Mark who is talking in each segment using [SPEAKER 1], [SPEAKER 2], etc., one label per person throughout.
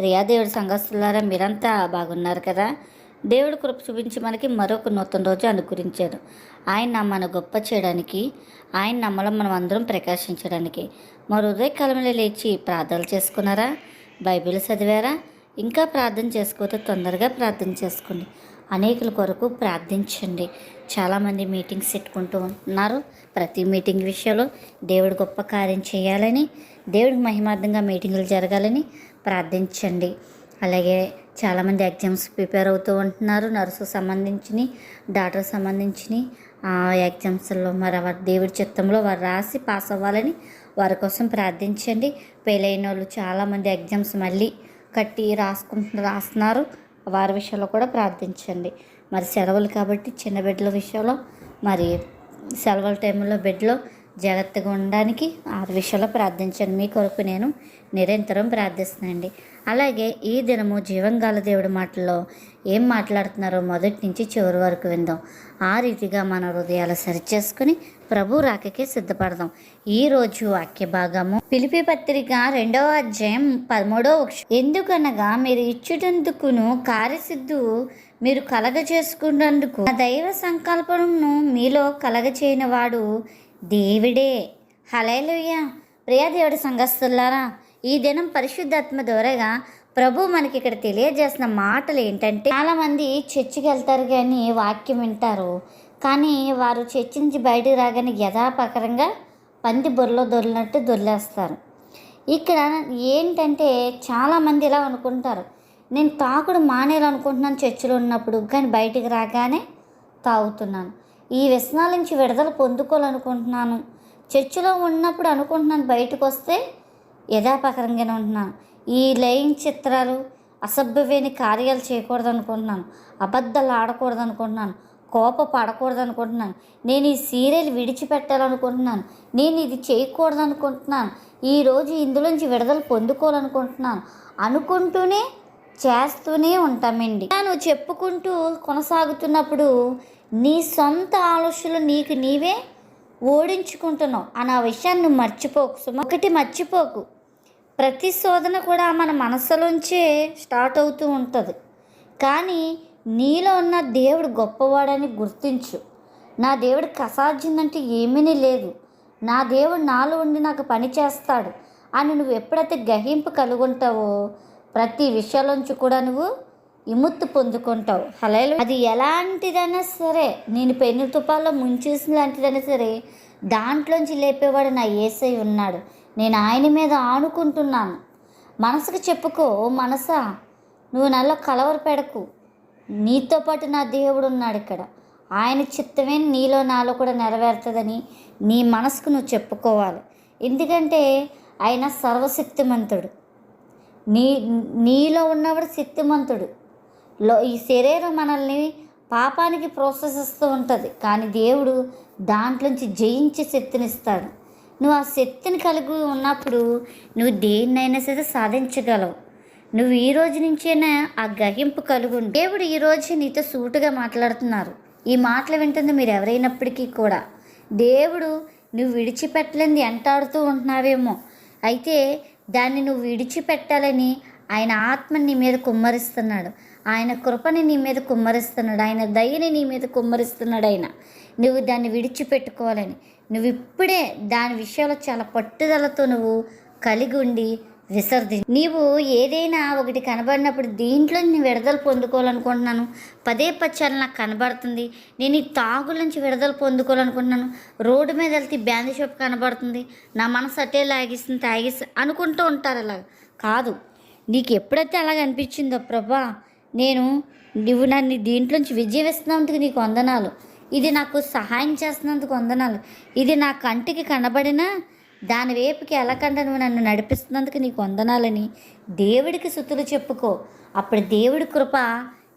[SPEAKER 1] ప్రియా దేవుడి సంఘస్థులారా మీరంతా బాగున్నారు కదా? దేవుడు కృప చూపించి మనకి మరొక నూతన రోజు అనుకరించారు ఆయన మన గొప్ప చేయడానికి ఆయన నమ్మలం మనం అందరం ప్రకాశించడానికి. మరో ఉదయకాలంలో లేచి ప్రార్థనలు చేసుకున్నారా? బైబిల్ చదివారా? ఇంకా ప్రార్థన చేసుకోతే తొందరగా ప్రార్థన చేసుకోండి. అనేకుల కొరకు ప్రార్థించండి. చాలామంది మీటింగ్స్ పెట్టుకుంటూ ఉంటున్నారు ప్రతి మీటింగ్ విషయంలో దేవుడు గొప్ప కార్యం చేయాలని దేవుడికి మహిమార్థంగా మీటింగులు జరగాలని ప్రార్థించండి. అలాగే చాలామంది ఎగ్జామ్స్ ప్రిపేర్ అవుతూ ఉంటున్నారు. నర్సు సంబంధించి డాక్టర్ సంబంధించి ఆ ఎగ్జామ్స్లో మరి వారి దేవుడి చిత్తంలో వారు రాసి పాస్ అవ్వాలని వారి కోసం ప్రార్థించండి. పెళ్ళైన వాళ్ళు చాలామంది ఎగ్జామ్స్ మళ్ళీ కట్టి రాసుకుంటు రాస్తున్నారు. వారి విషయంలో కూడా ప్రార్థించండి. మరి సెలవులు కాబట్టి చిన్న బిడ్డల విషయంలో మరి సెలవుల టైంలో బెడ్లో జాగ్రత్తగా ఉండడానికి ఆ విషయంలో ప్రార్థించండి మీ కొరకు నేను నిరంతరం ప్రార్థిస్తున్నానండి. అలాగే ఈ దినము జీవంగాల దేవుడి మాటల్లో ఏం మాట్లాడుతున్నారో మొదటి నుంచి చివరి వరకు విందాం. ఆ రీతిగా మన హృదయాలు సరిచేసుకుని ప్రభు రాకకే సిద్ధపడదాం. ఈ రోజు వాక్య భాగము పిలిపి పత్రిక రెండవ అధ్యాయం పదమూడవ ఎందుకనగా మీరు ఇచ్చుటందుకును కార్యసిద్ధు మీరు కలగ చేసుకున్నందుకు ఆ దైవ సంకల్పమును మీలో కలగచేయని వాడు దేవుడే. హలేలుయ్య ప్రియదేవుడి సంఘస్తులారా ఈ దినం పరిశుద్ధాత్మ ద్వారాగా ప్రభు మనకి ఇక్కడ తెలియజేసిన మాటలు ఏంటంటే చాలామంది చర్చికి వెళ్తారు కానీ వాక్యం వింటారు. కానీ వారు చర్చి నుంచి బయటకు రాగానే యథాపకరంగా పంది బొర్రలో దొరినట్టు దొరిలేస్తారు ఇక్కడ ఏంటంటే చాలామంది ఇలా అనుకుంటారు. నేను తాకుడు మానేయాలనుకుంటున్నాను చర్చిలో ఉన్నప్పుడు కానీ బయటికి రాగానే తాగుతున్నాను. ఈ వ్యసనాల నుంచి విడుదల పొందుకోవాలనుకుంటున్నాను. చర్చిలో ఉన్నప్పుడు అనుకుంటున్నాను బయటకు వస్తే యథాపకరంగానే ఉంటున్నాను. ఈ లయింగ్ చిత్రాలు అసభ్యమైన కార్యాలు చేయకూడదు అనుకుంటున్నాను అబద్ధాలు ఆడకూడదు అనుకుంటున్నాను కోప పడకూడదు అనుకుంటున్నాను నేను ఈ సీరియల్ విడిచిపెట్టాలనుకుంటున్నాను. నేను ఇది చేయకూడదు అనుకుంటున్నాను ఈరోజు ఇందులోంచి విడుదల పొందుకోవాలనుకుంటున్నాను. అనుకుంటూనే చేస్తూనే ఉంటామండి. నేను చెప్పుకుంటూ కొనసాగుతున్నప్పుడు నీ సొంత ఆలోచనలు నీకు నీవే ఓడించుకుంటున్నావు. అని ఆ విషయాన్ని నువ్వు మర్చిపోకు సుమ. ఒకటి మర్చిపోకు. ప్రతి శోధన కూడా మన మనసులోంచే స్టార్ట్ అవుతూ ఉంటుంది. కానీ నీలో ఉన్న దేవుడు గొప్పవాడని గుర్తించు. నా దేవుడికి అసాధ్యందంటే ఏమీ లేదు. నా దేవుడు నాలో ఉండి నాకు పని చేస్తాడు అని నువ్వు ఎప్పుడైతే గ్రహింపు కలుగుంటావో ప్రతి విషయాలోంచి కూడా నువ్వు విముక్తి పొందుకుంటావు. హలేలు అది ఎలాంటిదైనా సరే నేను పెన్ను తుపాల్లో ముంచేసిన లాంటిదైనా సరే దాంట్లోంచి లేపేవాడు నా ఏసై ఉన్నాడు. నేను ఆయన మీద ఆనుకుంటున్నాను. మనసుకు చెప్పుకో "ఓ మనసా నువ్వు నల్ల కలవరు పెడకు. నీతో పాటు నా దేవుడు ఉన్నాడు ఇక్కడ. ఆయన చిత్తమే నీలో నాలో కూడా నెరవేరుతుందని నీ మనసుకు నువ్వు చెప్పుకోవాలి. ఎందుకంటే ఆయన సర్వశక్తిమంతుడు. నీ నీలో ఉన్నవాడు శక్తిమంతుడు. లో ఈ శరీరం మనల్ని పాపానికి ప్రోత్సహిస్తూ ఉంటుంది. కానీ దేవుడు దాంట్లోంచి జయించే శక్తినిస్తాడు. నువ్వు ఆ శక్తిని కలిగి ఉన్నప్పుడు నువ్వు దేన్నైనా సరే సాధించగలవు. నువ్వు ఈ రోజు నుంచైనా ఆ గ్రహింపు కలుగు దేవుడు ఈ రోజు నీతో సూటుగా మాట్లాడుతున్నారు. ఈ మాటలు వింటుంది మీరు ఎవరైనప్పటికీ కూడా. దేవుడు నువ్వు విడిచిపెట్టలేని ఎంటాడుతూ ఉంటున్నావేమో. అయితే దాన్ని నువ్వు విడిచిపెట్టాలని ఆయన ఆత్మని నీ మీద కుమ్మరిస్తున్నాడు. ఆయన కృపని నీ మీద కుమ్మరిస్తున్నాడు. ఆయన దయని నీ మీద కుమ్మరిస్తున్నాడు ఆయన. నువ్వు దాన్ని విడిచిపెట్టుకోవాలని. నువ్వు ఇప్పుడే దాని విషయంలో చాలా పట్టుదలతో నువ్వు కలిగి ఉండి విసర్ది నీవు ఏదైనా ఒకటి కనబడినప్పుడు దీంట్లో నేను విడుదల పొందుకోవాలనుకుంటున్నాను. పదే పచ్చాలు నాకు కనబడుతుంది. నేను ఈ తాగుల నుంచి విడుదల పొందుకోవాలనుకుంటున్నాను. రోడ్డు మీద వెళ్తే బ్యాండీ షాప్ కనబడుతుంది. నా మనసు అటే లాగిస్తుంది తాగిస్తుంది అనుకుంటూ ఉంటారు అలా కాదు నీకు ఎప్పుడైతే అలాగ అనిపించిందో ప్రభా నేను నువ్వు నన్ను దీంట్లోంచి విజయం ఇస్తున్నందుకు నీకు వందనాలు. ఇది నాకు సహాయం చేస్తున్నందుకు వందనాలు. ఇది నా కంటికి కనబడిన దాని వైపుకి వెళ్ళకుండా నువ్వు నన్ను నడిపిస్తున్నందుకు నీకు వందనాలని దేవుడికి సుతులు చెప్పుకో. అప్పుడు దేవుడి కృప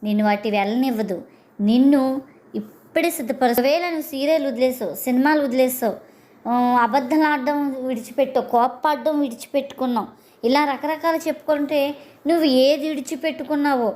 [SPEAKER 1] నిన్ను వాటి వెళ్ళనివ్వదు. నిన్ను ఇప్పుడే సిద్ధపరచు ఒకవేళ నువ్వు సీరియల్ వదిలేసావు సినిమాలు వదిలేసావు అబద్ధం ఆడడం విడిచిపెట్టావు కోపాడడం విడిచిపెట్టుకున్నావు ఇలా రకరకాలు చెప్పుకుంటే నువ్వు ఏది విడిచిపెట్టుకున్నావో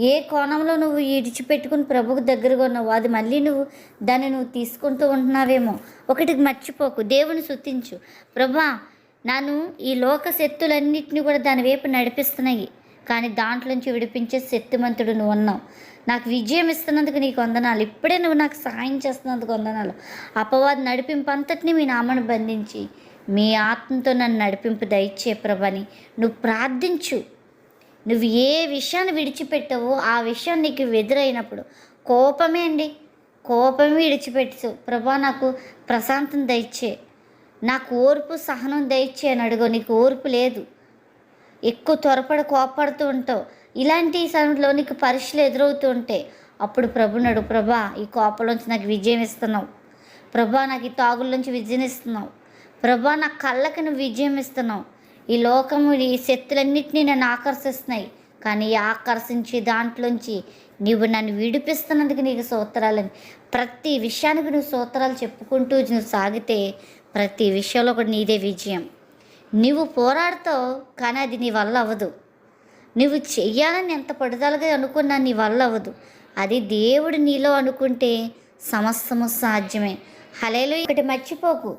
[SPEAKER 1] ఏ కోణంలో నువ్వు ఇడిచిపెట్టుకుని ప్రభుకు దగ్గరగా ఉన్నావు అది మళ్ళీ నువ్వు దాన్ని నువ్వు తీసుకుంటూ ఉంటున్నావేమో. ఒకటి మర్చిపోకు దేవుని శుతించు ప్రభా నన్ను ఈ లోక శక్తులన్నింటినీ కూడా దాని వైపు నడిపిస్తున్నాయి కానీ దాంట్లోంచి విడిపించే శక్తిమంతుడు నువ్వు ఉన్నావు. నాకు విజయం ఇస్తున్నందుకు నీకు వందనాలు. ఇప్పుడే నువ్వు నాకు సహాయం చేస్తున్నందుకు వందనాలు. అపవాది నడిపింపు అంతటిని మీ నామను బంధించి మీ ఆత్మతో నన్ను నడిపింపు దయచే ప్రభని నువ్వు ప్రార్థించు. నువ్వు ఏ విషయాన్ని విడిచిపెట్టవో ఆ విషయం నీకు ఎదురైనప్పుడు కోపమే అండి. కోపమే విడిచిపెట్టు ప్రభా నాకు ప్రశాంతం దయచే నాకు ఓర్పు సహనం దయచే అని అడుగు. నీకు ఓర్పు లేదు. ఎక్కువ త్వరపడి కోపడుతూ ఉంటావు. ఇలాంటి సమయంలో నీకు పరీక్షలు ఎదురవుతూ ఉంటే అప్పుడు ప్రభునడు ప్రభా ఈ కోపంలోంచి నాకు విజయం ఇస్తున్నావు. ప్రభా నాకు ఈ తాగుల్లోంచి విజయం ఇస్తున్నావు. ప్రభా నా కళ్ళకి నువ్వు విజయం ఇస్తున్నావు. ఈ లోకము ఈ శక్తులన్నింటినీ నన్ను ఆకర్షిస్తున్నాయి. కానీ ఆకర్షించి దాంట్లోంచి నీవు నన్ను విడిపిస్తున్నందుకు నీకు సూత్రాలని ప్రతి విషయానికి నువ్వు సూత్రాలు చెప్పుకుంటూ నువ్వు సాగితే ప్రతి విషయంలో కూడా నీదే విజయం. నువ్వు పోరాడుతావు కానీ అది నీ వల్ల అవ్వదు. నువ్వు చెయ్యాలని ఎంత పడుదలగా అనుకున్నా నీ వల్ల అవ్వదు. అది దేవుడు నీలో అనుకుంటే సమస్తము సాధ్యమే. హలేలు ఇక్కడ మర్చిపోకు.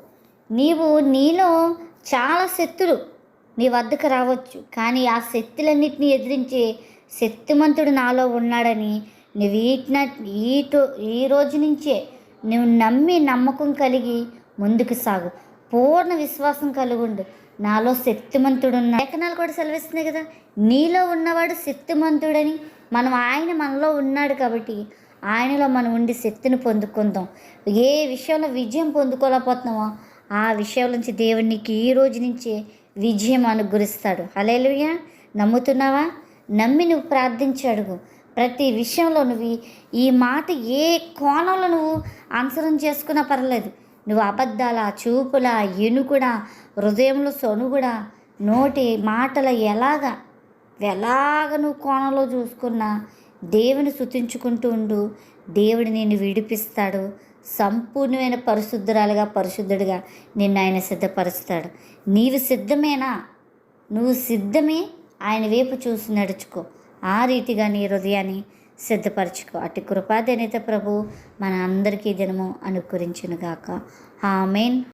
[SPEAKER 1] నీవు నీలో చాలా శక్తులు నీ వద్దకు రావచ్చు. కానీ ఆ శక్తులన్నిటిని ఎదిరించే శక్తిమంతుడు నాలో ఉన్నాడని నువ్వు ఈటిన ఈటో ఈ రోజు నుంచే నువ్వు నమ్మి నమ్మకం కలిగి ముందుకు సాగు. పూర్ణ విశ్వాసం కలుగుండు. నాలో శక్తిమంతుడు ఉన్న లేఖనాలు కూడా సెలవిస్తున్నాయి కదా. నీలో ఉన్నవాడు శక్తిమంతుడని మనం ఆయన మనలో ఉన్నాడు కాబట్టి ఆయనలో మనం ఉండి శక్తిని పొందుకుందాం. ఏ విషయంలో విజయం పొందుకోలేకపోతున్నామో ఆ విషయం నుంచి దేవుడు నీకు ఈ రోజు నుంచే విజయం అనుగ్రహిస్తాడు. హలేలుయ నమ్ముతున్నావా? నమ్మి నువ్వు ప్రార్థించడుగు ప్రతి విషయంలో నువ్వు ఈ- మాట ఏ కోణంలో నువ్వు అనుసరణ చేసుకున్నా పర్లేదు. నువ్వు అబద్ధాల చూపుల ఎనుగుడ హృదయంలో సొనుగుడ నోటి మాటల ఎలాగా ఎలాగ నువ్వు కోణంలో చూసుకున్నా దేవుని శుతించుకుంటూ ఉండు. దేవుడు నిన్ను విడిపిస్తాడు. సంపూర్ణమైన పరిశుద్ధురాలుగా పరిశుద్ధుడిగా నిన్ను ఆయన సిద్ధపరుస్తాడు. నీవు సిద్ధమేనా? నువ్వు సిద్ధమే ఆయన వైపు చూసి నడుచుకో. ఆ రీతిగా నీ హృదయాన్ని సిద్ధపరచుకో. అటు కృపాదనిత ప్రభు మన అందరికీ దినము అనుకరించునుగాక ఆమెన్.